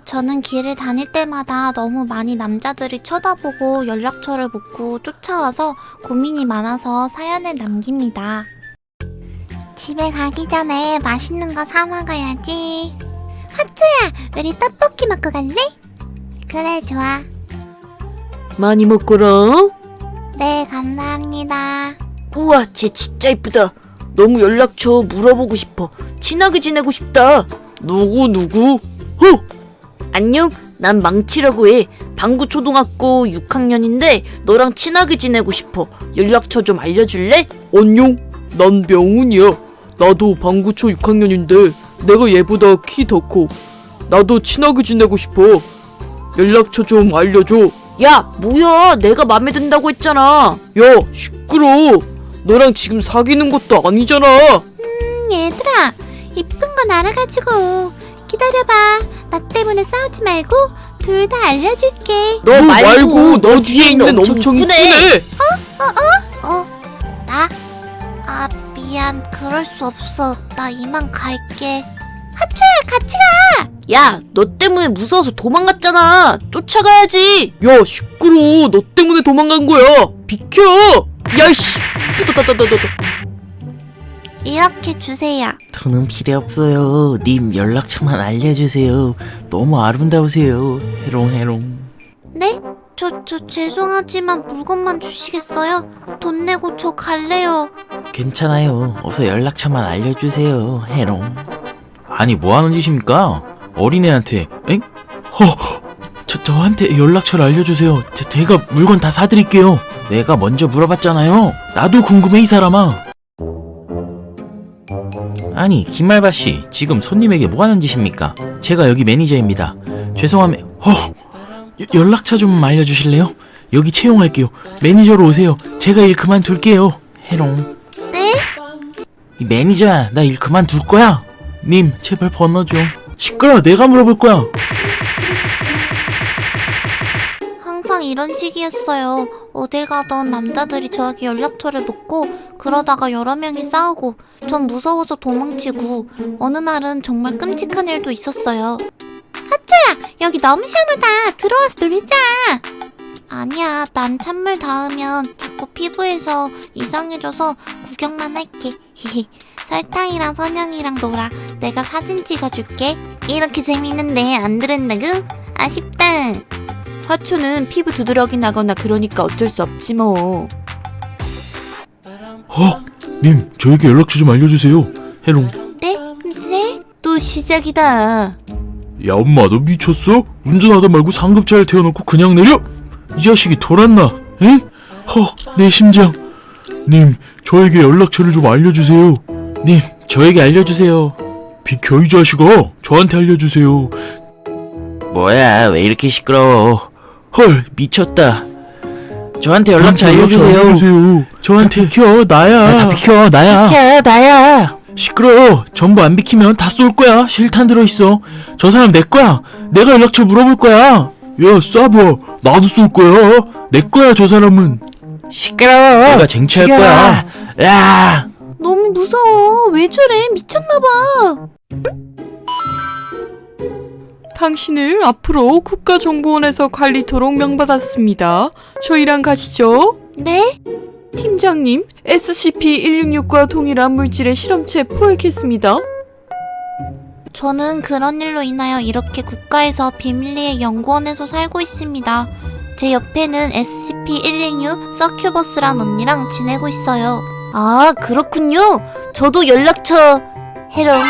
저는 길을 다닐 때마다 너무 많이 남자들이 쳐다보고 연락처를 묻고 쫓아와서 고민이 많아서 사연을 남깁니다. 집에 가기 전에 맛있는 거 사 먹어야지. 하초야, 우리 떡볶이 먹고 갈래? 그래, 좋아. 많이 먹거라. 네, 감사합니다. 우와, 쟤 진짜 이쁘다. 너무 연락처 물어보고 싶어. 친하게 지내고 싶다. 누구 누구? 어? 안녕. 난 망치라고 해. 방구 초등학교 6학년인데 너랑 친하게 지내고 싶어. 연락처 좀 알려줄래? 안녕. 난 명훈이야. 나도 방구초 6학년인데 내가 얘보다 키 더 커. 나도 친하게 지내고 싶어. 연락처 좀 알려줘. 야, 뭐야? 내가 맘에 든다고 했잖아. 야, 시끄러. 너랑 지금 사귀는 것도 아니잖아. 음, 얘들아, 이쁜 건 알아가지고 기다려봐. 나 때문에 싸우지 말고 둘 다 알려줄게. 너, 말고, 너 뒤에 있는 엄청 이쁘네. 어? 나? 아, 미안. 그럴 수 없어. 나 이만 갈게. 하초야, 같이 가! 야, 너 때문에 무서워서 도망갔잖아. 쫓아가야지. 야, 시끄러. 너 때문에 도망간 거야. 비켜. 야이씨. 따따따따따. 이렇게 주세요. 돈은 필요 없어요. 님 연락처만 알려주세요. 너무 아름다우세요. 해롱해롱. 네? 저, 저, 죄송하지만 물건만 주시겠어요? 돈 내고 저 갈래요. 괜찮아요. 어서 연락처만 알려주세요. 해롱. 아니 뭐 하는 짓입니까? 어린애한테 엥? 허, 저 저한테 연락처를 알려주세요. 제, 제가 물건 다 사드릴게요. 내가 먼저 물어봤잖아요. 나도 궁금해 이 사람아. 아니 김말바 씨 지금 손님에게 뭐 하는 짓입니까? 제가 여기 매니저입니다. 죄송하면 허 여- 연락처 좀 알려주실래요? 여기 채용할게요. 매니저로 오세요. 제가 일 그만둘게요. 해롱. 네? 이 매니저야, 나 일 그만둘 거야. 님, 제발 번호 좀. 시끄러, 내가 물어볼 거야. 항상 이런 식이었어요. 어딜 가던 남자들이 저에게 연락처를 묻고 그러다가 여러 명이 싸우고 전 무서워서 도망치고 어느 날은 정말 끔찍한 일도 있었어요. 하초야 여기 너무 시원하다. 들어와서 놀자. 아니야 난 찬물 닿으면 자꾸 피부에서 이상해져서 구경만 할게. 설탕이랑 선영이랑 놀아. 내가 사진 찍어줄게. 이렇게 재밌는데 안 들었나구? 아쉽다. 화초는 피부 두드러기 나거나 그러니까 어쩔 수 없지 뭐. 헉, 님, 저에게 연락처 좀 알려주세요. 해롱. 네? 네? 또 시작이다. 야, 엄마, 너 미쳤어? 운전하다 말고 상급차를 태워놓고 그냥 내려? 이 자식이 돌았나? 에? 헉, 내 심장. 님, 저에게 연락처를 좀 알려주세요. 님, 저에게 알려주세요. 비켜, 이 자식아. 저한테 알려주세요. 뭐야, 왜 이렇게 시끄러워? 헐, 미쳤다. 저한테 연락처 알려주세요. 저한테 비켜, 나야. 다 비켜, 나야. 비켜, 나야. 시끄러워. 전부 안 비키면 다 쏠 거야. 실탄 들어 있어. 저 사람 내 거야. 내가 연락처 물어볼 거야. 야, 쏴봐. 나도 쏠 거야. 내 거야, 저 사람은. 시끄러워. 내가 쟁취할 거야. 야. 너무 무서워. 왜 저래? 미쳤나봐. 당신을 앞으로 국가정보원에서 관리토록 명받았습니다. 저희랑 가시죠. 네? 팀장님, SCP-166과 동일한 물질의 실험체 포획했습니다. 저는 그런 일로 인하여 이렇게 국가에서 비밀리에 연구원에서 살고 있습니다. 제 옆에는 SCP-106 서큐버스란 언니랑 지내고 있어요. 아, 그렇군요. 저도 연락처 해롱.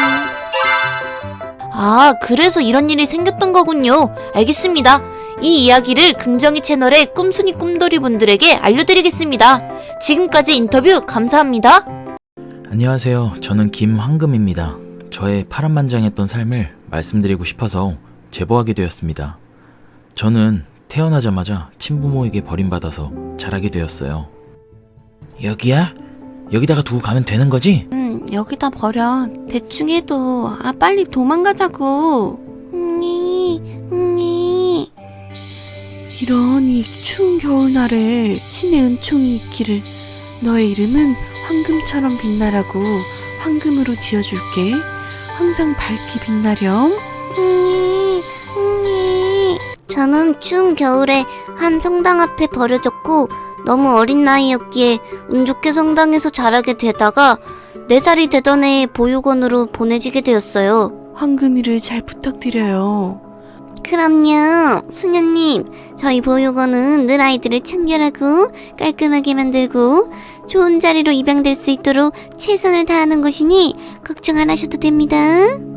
아, 그래서 이런 일이 생겼던 거군요. 알겠습니다. 이 이야기를 긍정이 채널의 꿈순이 꿈돌이 분들에게 알려드리겠습니다. 지금까지 인터뷰 감사합니다. 안녕하세요. 저는 김황금입니다. 저의 파란만장했던 삶을 말씀드리고 싶어서 제보하게 되었습니다. 저는 태어나자마자 친부모에게 버림받아서 자라게 되었어요. 여기야? 여기다가 두고 가면 되는 거지? 음, 여기다 버려. 대충 해도. 아, 빨리 도망가자고. 언니, 언니. 이런 이 추운 겨울날에 신의 은총이 있기를 너의 이름은 황금처럼 빛나라고 황금으로 지어줄게 항상 밝게 빛나렴 언니, 언니. 저는 추운 겨울에 한 성당 앞에 버려졌고 너무 어린 나이였기에 운 좋게 성당에서 자라게 되다가 4살이 되던 해에 보육원으로 보내지게 되었어요. 황금이를 잘 부탁드려요. 그럼요. 수녀님, 저희 보육원은 늘 아이들을 청결하고 깔끔하게 만들고 좋은 자리로 입양될 수 있도록 최선을 다하는 곳이니 걱정 안 하셔도 됩니다.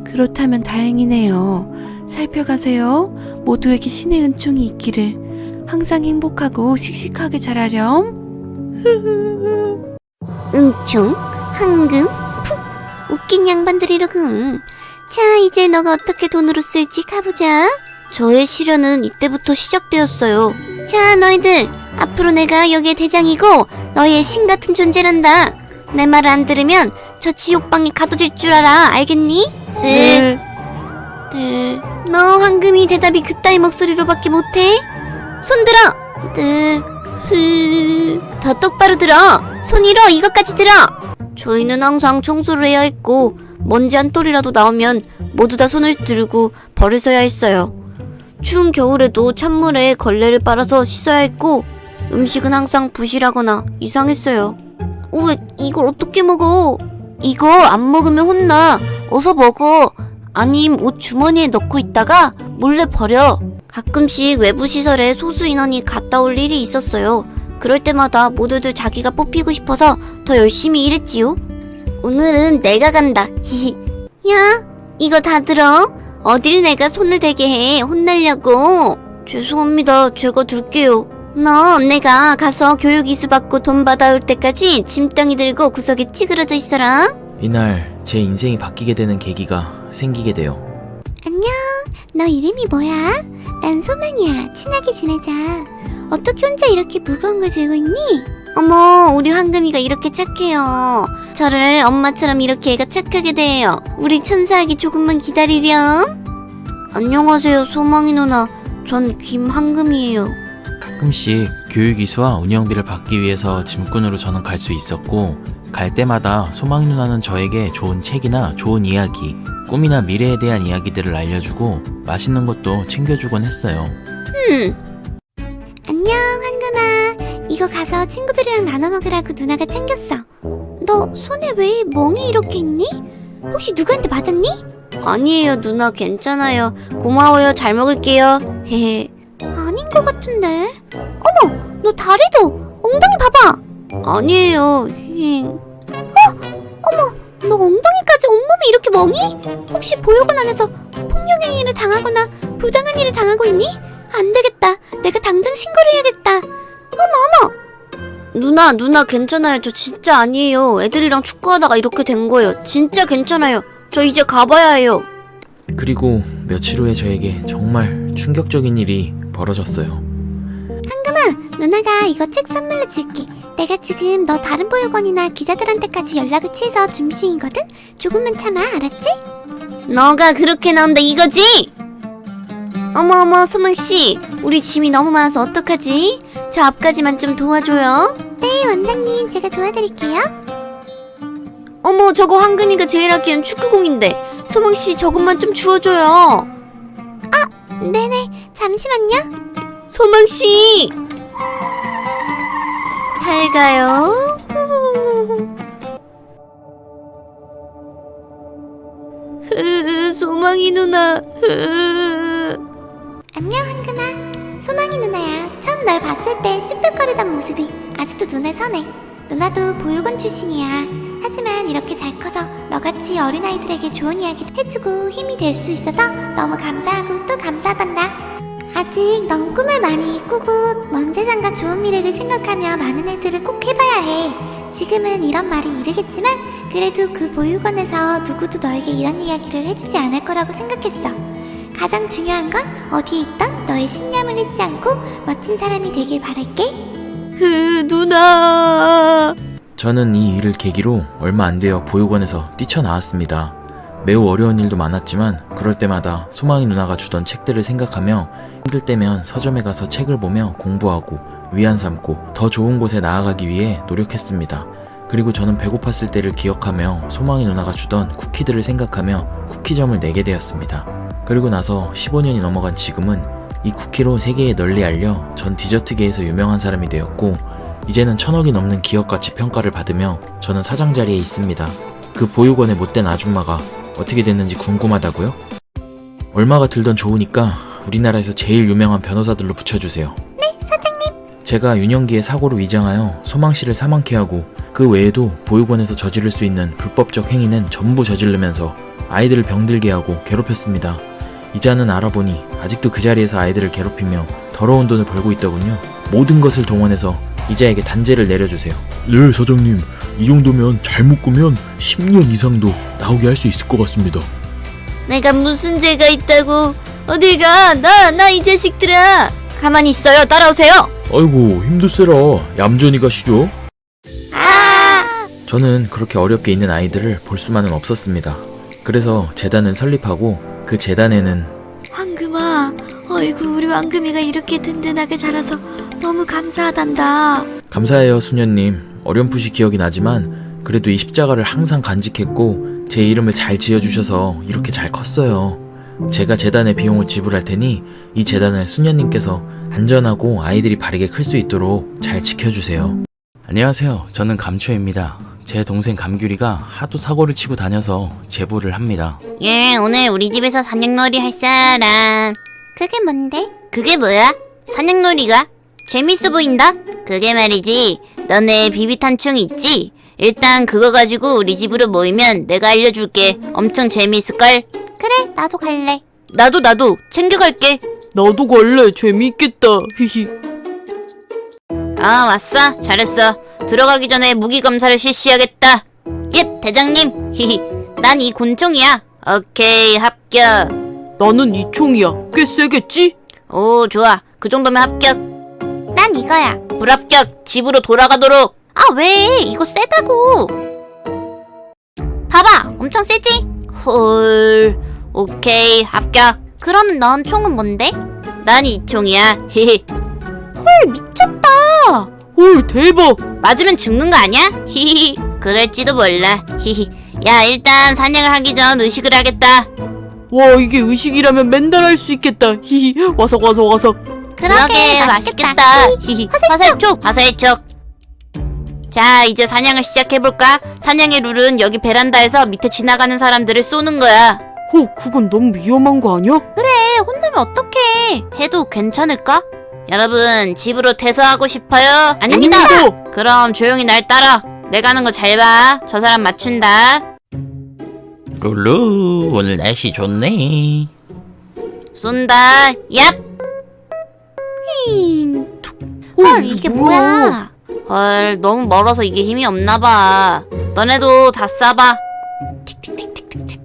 그렇다면 다행이네요. 살펴가세요. 모두에게 신의 은총이 있기를. 항상 행복하고 씩씩하게 자라렴. 은총, 황금, 푹 웃긴 양반들이로군. 자, 이제 너가 어떻게 돈으로 쓸지 가보자. 저의 시련은 이때부터 시작되었어요. 자, 너희들 앞으로 내가 여기의 대장이고 너희의 신 같은 존재란다. 내 말을 안 들으면 저 지옥방에 가둬질 줄 알아. 알겠니? 네. 네. 너 황금이 대답이 그따위 목소리로밖에 못해? 손 들어. 네. 흐. 더 똑바로 들어. 손 잃어. 이것까지 들어. 저희는 항상 청소를 해야 했고 먼지 한 톨이라도 나오면 모두 다 손을 들고 벌을 써야 했어요. 추운 겨울에도 찬물에 걸레를 빨아서 씻어야 했고 음식은 항상 부실하거나 이상했어요. 우에 이걸 어떻게 먹어? 이거 안 먹으면 혼나. 어서 먹어. 아님 옷 주머니에 넣고 있다가 몰래 버려. 가끔씩 외부 시설에 소수 인원이 갔다 올 일이 있었어요. 그럴 때마다 모두들 자기가 뽑히고 싶어서 더 열심히 일했지요. 오늘은 내가 간다. 히히. 야, 이거 다 들어. 어딜 내가 손을 대게 해. 혼내려고. 죄송합니다. 제가 들게요. 너 내가 가서 교육 이수 받고 돈 받아올 때까지 짐덩이 들고 구석에 찌그러져 있어라. 이날 제 인생이 바뀌게 되는 계기가 생기게 돼요. 안녕. 너 이름이 뭐야? 난 소망이야. 친하게 지내자. 어떻게 혼자 이렇게 무거운 걸 들고 있니? 어머, 우리 황금이가 이렇게 착해요. 저를 엄마처럼 이렇게 애가 착하게 돼요. 우리 천사하기 조금만 기다리렴. 안녕하세요, 소망이 누나. 전 김황금이에요. 가끔씩 교육 이수와 운영비를 받기 위해서 짐꾼으로 저는 갈 수 있었고 갈 때마다 소망이 누나는 저에게 좋은 책이나 좋은 이야기, 꿈이나 미래에 대한 이야기들을 알려주고 맛있는 것도 챙겨주곤 했어요. 안녕, 황금아. 이거 가서 친구들이랑 나눠 먹으라고 누나가 챙겼어. 너 손에 왜 멍이 이렇게 있니? 혹시 누구한테 맞았니? 아니에요, 누나. 괜찮아요. 고마워요. 잘 먹을게요. 헤헤. 아닌 것 같은데. 어머, 너 다리도 엉덩이 봐봐. 아니에요. 힝. 어, 어머, 너 엉덩이까지 온몸이 이렇게 멍이? 혹시 보육원 안에서 폭력행위를 당하거나 부당한 일을 당하고 있니? 안 되겠다. 내가 당장 신고를 해야겠다. 어머, 어머! 누나, 누나 괜찮아요. 저 진짜 아니에요. 애들이랑 축구하다가 이렇게 된 거예요. 진짜 괜찮아요. 저 이제 가봐야 해요. 그리고 며칠 후에 저에게 정말 충격적인 일이 벌어졌어요. 누나가 이거 책 선물로 줄게. 내가 지금 너 다른 보육원이나 기자들한테까지 연락을 취해서 준비 중이거든? 조금만 참아, 알았지? 너가 그렇게 나온다 이거지? 어머 어머 소망씨 우리 짐이 너무 많아서 어떡하지? 저 앞까지만 좀 도와줘요 네 원장님 제가 도와드릴게요 어머 저거 황금이가 제일 아끼는 축구공인데 소망씨 저것만 좀 주워줘요 아 네네 잠시만요. 소망 씨! 잘 가요. 소망이 누나. 안녕 한금아. 소망이 누나야. 처음 널 봤을 때 쭈뼛거리던 모습이 아직도 눈에 선해. 누나도 보육원 출신이야. 하지만 이렇게 잘 커서 너같이 어린아이들에게 좋은 이야기도 해주고 힘이 될 수 있어서 너무 감사하고 또 감사하단다 아직 넌 꿈을 많이 꾸고 먼 세상과 좋은 미래를 생각하며 많은 일들을 꼭 해봐야 해 지금은 이런 말이 이르겠지만 그래도 그 보육원에서 누구도 너에게 이런 이야기를 해주지 않을 거라고 생각했어 가장 중요한 건 어디에 있던 너의 신념을 잊지 않고 멋진 사람이 되길 바랄게. 흐, 누나. 저는 이 일을 계기로 얼마 안 되어 보육원에서 뛰쳐나왔습니다. 매우 어려운 일도 많았지만 그럴 때마다 소망이 누나가 주던 책들을 생각하며 힘들 때면 서점에 가서 책을 보며 공부하고 위안 삼고 더 좋은 곳에 나아가기 위해 노력했습니다. 그리고 저는 배고팠을 때를 기억하며 소망이 누나가 주던 쿠키들을 생각하며 쿠키점을 내게 되었습니다. 그리고 나서 15년이 넘어간 지금은 이 쿠키로 세계에 널리 알려 전 디저트계에서 유명한 사람이 되었고 이제는 천억이 넘는 기업 가치 평가를 받으며 저는 사장 자리에 있습니다. 그 보육원의 못된 아줌마가 어떻게 됐는지 궁금하다고요? 얼마가 들던 좋으니까 우리나라에서 제일 유명한 변호사들로 붙여주세요. 네, 사장님. 제가 윤영기의 사고를 위장하여 소망 씨를 사망케 하고 그 외에도 보육원에서 저지를 수 있는 불법적 행위는 전부 저지르면서 아이들을 병들게 하고 괴롭혔습니다. 이자는 알아보니 아직도 그 자리에서 아이들을 괴롭히며 더러운 돈을 벌고 있더군요. 모든 것을 동원해서 이자에게 단죄를 내려주세요. 네 사장님 이 정도면 잘 묶으면 10년 이상도 나오게 할 수 있을 것 같습니다 내가 무슨 죄가 있다고? 어딜 가? 나, 나 이 자식들아! 가만히 있어요. 따라오세요. 아이고 힘드세라 얌전히 가시죠 저는 그렇게 어렵게 있는 아이들을 볼 수만은 없었습니다. 그래서 재단을 설립하고 그 재단에는 황금아, 어이구 우리 황금이가 이렇게 든든하게 자라서 너무 감사하단다. 감사해요 수녀님 어렴풋이 기억이 나지만 그래도 이 십자가를 항상 간직했고 제 이름을 잘 지어주셔서 이렇게 잘 컸어요 제가 재단의 비용을 지불할 테니 이 재단을 수녀님께서 안전하고 아이들이 바르게 클 수 있도록 잘 지켜주세요 안녕하세요 저는 감초입니다 제 동생 감귤이가 하도 사고를 치고 다녀서 제보를 합니다 예, 오늘 우리 집에서 사냥놀이 할 사람. 그게 뭔데? 그게 뭐야? 사냥놀이가? 재밌어 보인다? 그게 말이지. 너네 비비탄총 있지? 일단 그거 가지고 우리 집으로 모이면 내가 알려줄게. 엄청 재미있을걸? 그래, 나도 갈래. 나도 나도 챙겨갈게. 나도 갈래. 재미있겠다. 히히. 아, 왔어. 잘했어. 들어가기 전에 무기 검사를 실시하겠다. 예, 대장님. 히히. 난 이 곤충이야. 오케이, 합격. 나는 이 총이야. 꽤 세겠지? 오, 좋아. 그 정도면 합격. 난 이거야. 불합격. 집으로 돌아가도록. 아, 왜? 이거 세다고. 봐봐, 엄청 세지? 헐. 오케이, 합격. 그럼 넌 총은 뭔데? 난 이 총이야. 히히. 헐, 미쳤다. 헐, 대박. 맞으면 죽는 거 아니야? 히히. 그럴지도 몰라. 히히. 야, 일단 사냥을 하기 전 의식을 하겠다. 와, 이게 의식이라면 맨날 할 수 있겠다. 히히. 와석, 와석, 와석. 그러게, 맛있겠다. 히히. 화살촉. 화살촉. 자, 이제 사냥을 시작해볼까? 사냥의 룰은 여기 베란다에서 밑에 지나가는 사람들을 쏘는 거야. 호, 그건 너무 위험한 거 아니야? 그래, 혼나면 어떡해. 해도 괜찮을까? 여러분, 집으로 퇴소하고 싶어요? 아닙니다! 아닙니다. 그럼 조용히 날 따라. 내가 하는 거 잘 봐. 저 사람 맞춘다. 룰루 오늘 날씨 좋네 쏜다. 얍! 헐, 이게 뭐야? 헐, 너무 멀어서 이게 힘이 없나 봐. 너네도 다 쏴봐. 틱틱틱틱틱틱.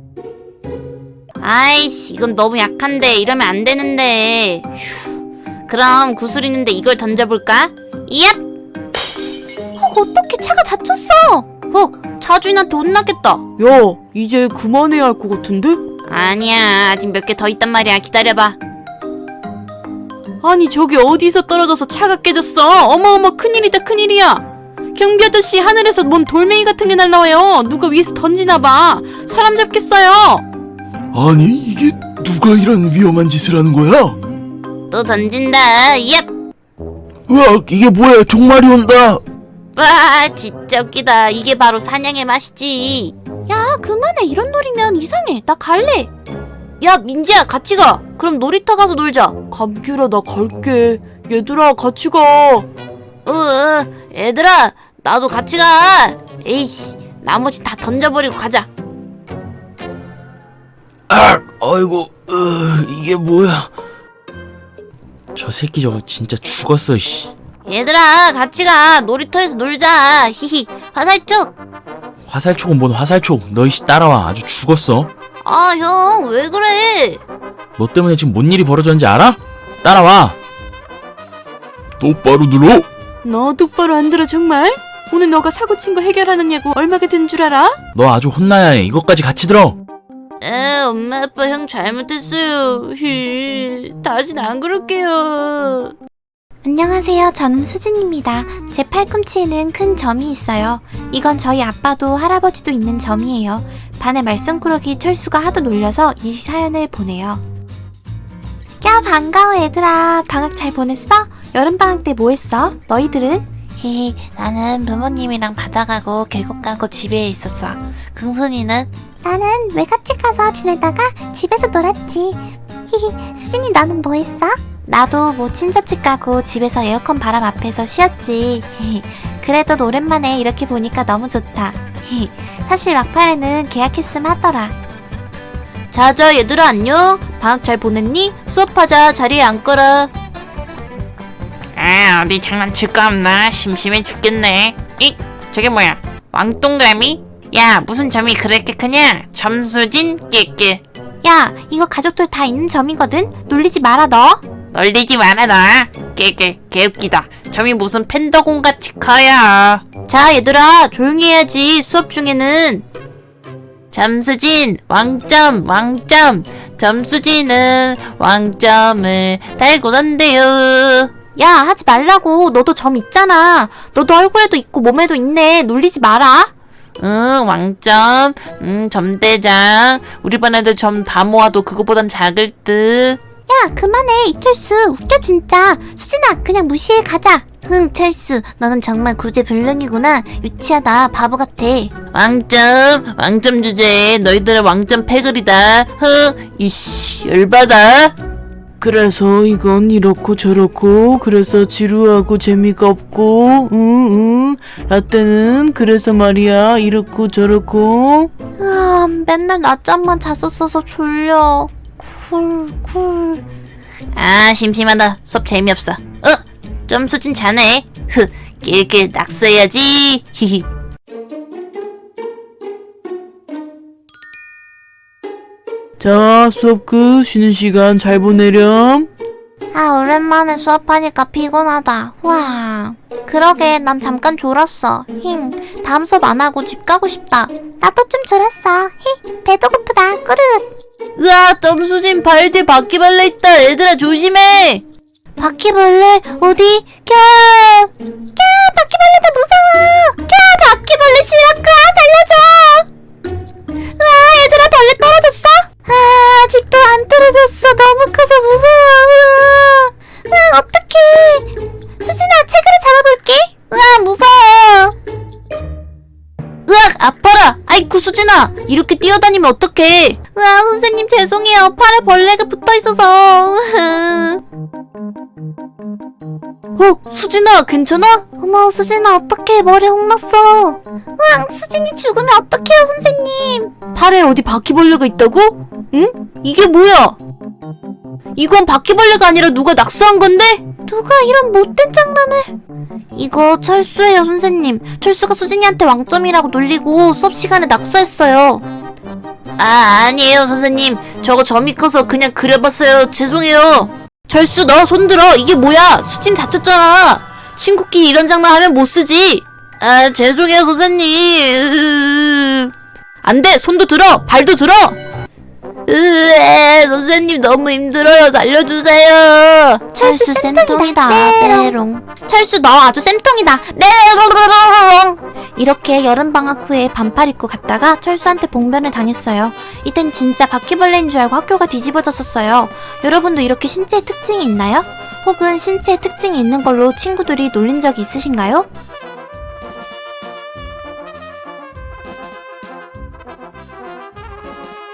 아이씨, 이건 너무 약한데. 이러면 안 되는데. 휴. 그럼 구슬 있는데 이걸 던져볼까? 얍! 헉, 어떻게 차가 다쳤어? 훅! 차주인한테 혼나겠다. 야, 이제 그만해야 할 것 같은데? 아니야, 아직 몇 개 더 있단 말이야. 기다려봐. 아니, 저기 어디서 떨어져서 차가 깨졌어? 어마어마 큰일이다, 큰일이야. 경비 아저씨, 하늘에서 뭔 돌멩이 같은 게 날라와요. 누가 위에서 던지나봐. 사람 잡겠어요. 아니 이게 누가 이런 위험한 짓을 하는 거야? 또 던진다. 얍! 으악 이게 뭐야 종말이 온다 와, 진짜 웃기다. 이게 바로 사냥의 맛이지. 야, 그만해. 이런 놀이면 이상해. 나 갈래. 야, 민지야, 같이 가. 그럼 놀이터 가서 놀자. 감귤아, 나 갈게. 얘들아, 같이 가. 으, 으, 얘들아, 나도 같이 가. 에이씨, 나머지 다 던져버리고 가자. 아 아이고 으, 이게 뭐야 저 새끼 저거 진짜 죽었어 씨 얘들아, 같이 가. 놀이터에서 놀자. 히히, 화살촉. 화살촉은 뭔 화살촉 너이씨 따라와 아주 죽었어 아, 형, 왜 그래? 너 때문에 지금 뭔 일이 벌어졌는지 알아? 따라와 똑바로 들어 너 똑바로 안 들어, 정말? 오늘 너가 사고 친 거 해결하는 예고 얼마가 든 줄 알아? 너 아주 혼나야 해 이것까지 같이 들어 에, 엄마, 아빠, 형 잘못했어요. 히, 다신 안 그럴게요. 안녕하세요. 저는 수진입니다. 제 팔꿈치에는 큰 점이 있어요. 이건 저희 아빠도 할아버지도 있는 점이에요. 반에 말썽꾸러기 철수가 하도 놀려서 이 사연을 보내요. 야, 반가워, 얘들아. 방학 잘 보냈어? 여름방학 때 뭐 했어? 너희들은? 히히, 나는 부모님이랑 바다 가고 계곡 가고 집에 있었어. 긍순이는? 나는 외갓집 가서 지내다가 집에서 놀았지. 히히, 수진이 너는 뭐 했어? 나도 뭐 친자집 가고 집에서 에어컨 바람 앞에서 쉬었지. 그래도 오랜만에 이렇게 보니까 너무 좋다. 사실 막판에는 계약했음 하더라. 자자 얘들아 안녕. 방학 잘 보냈니? 수업하자 자리에 앉거라. 아 어디 장난칠 거 없나 심심해 죽겠네 이 저게 뭐야 왕동그라미 야 무슨 점이 그렇게 크냐 점수진 깨깨 야, 이거 가족들 다 있는 점이거든? 놀리지 마라, 너. 널리지 마라 나 깨깨 개웃기다 점이 무슨 펜더곤 같이 커요 자 얘들아 조용히 해야지 수업 중에는. 점수진 왕점 왕점 점수진은 왕점을 달고 산대요 야, 하지 말라고. 너도 점 있잖아. 너도 얼굴에도 있고 몸에도 있네. 놀리지 마라. 응 왕점 음 점대장 우리 반 애들 점다 모아도 그거보단 작을 듯 야, 그만해, 이철수. 웃겨, 진짜. 수진아, 그냥 무시해, 가자. 흥, 철수. 너는 정말 구제불능이구나. 유치하다. 바보 같아. 왕점 왕점 주제에 너희들은 왕점 패글이다 흥 이씨 열받아 그래서 이건 이렇고 저렇고 그래서 지루하고 재미가 없고 응응 라떼는 그래서 말이야 이렇고 저렇고 아, 맨날 낮잠만 잤었어서 졸려. 쿨, 쿨. 아 심심하다 수업 재미없어 어 점수진 자네 흐 길길 낙서해야지 히히 자 수업 끝 쉬는 시간 잘 보내렴 아, 오랜만에 수업하니까 피곤하다. 와. 그러게, 난 잠깐 졸았어. 힝. 다음 수업 안 하고 집 가고 싶다. 나도 좀 졸았어. 히. 배도 고프다. 꾸르륵. 으아 점수진 발 뒤에 바퀴벌레 있다 얘들아 조심해 바퀴벌레, 어디? 캬! 캬! 바퀴벌레 다 무서워! 캬! 바퀴벌레 싫어! 크 살려줘! 으아, 얘들아, 벌레 떨어졌어? 아, 아직도 안 떨어졌어. 너무 커서 무서워. 으아, 으아 어떡해. 수진아, 책으로 잡아볼게. 으아, 무서워. 아이쿠 수진아 이렇게 뛰어다니면 어떡해 으아, 선생님 죄송해요. 팔에 벌레가 붙어 있어서. 어 수진아 괜찮아? 어머, 수진아, 어떡해. 머리 홍났어. 으앙, 수진이 죽으면 어떡해요, 선생님. 팔에 어디 바퀴벌레가 있다고? 응? 이게 뭐야? 이건 바퀴벌레가 아니라 누가 낙서한 건데? 누가 이런 못된 장난을? 이거 철수예요, 선생님. 철수가 수진이한테 왕점이라고 놀리고 수업 시간에 낙서했어요. 아 아니에요 선생님. 저거 점이 커서 그냥 그려봤어요. 죄송해요. 절수 너 손들어. 이게 뭐야? 수진 다쳤잖아. 친구끼리 이런 장난 하면 못 쓰지. 아 죄송해요 선생님. 안돼. 손도 들어. 발도 들어 으에 선생님 너무 힘들어요 살려주세요 철수 쌤통이다. 메롱. 철수 너 아주 쌤통이다. 메롱. 이렇게 여름방학 후에 반팔 입고 갔다가 철수한테 봉변을 당했어요. 이땐 진짜 바퀴벌레인 줄 알고 학교가 뒤집어졌었어요. 여러분도 이렇게 신체에 특징이 있나요? 혹은 신체에 특징이 있는 걸로 친구들이 놀린 적이 있으신가요?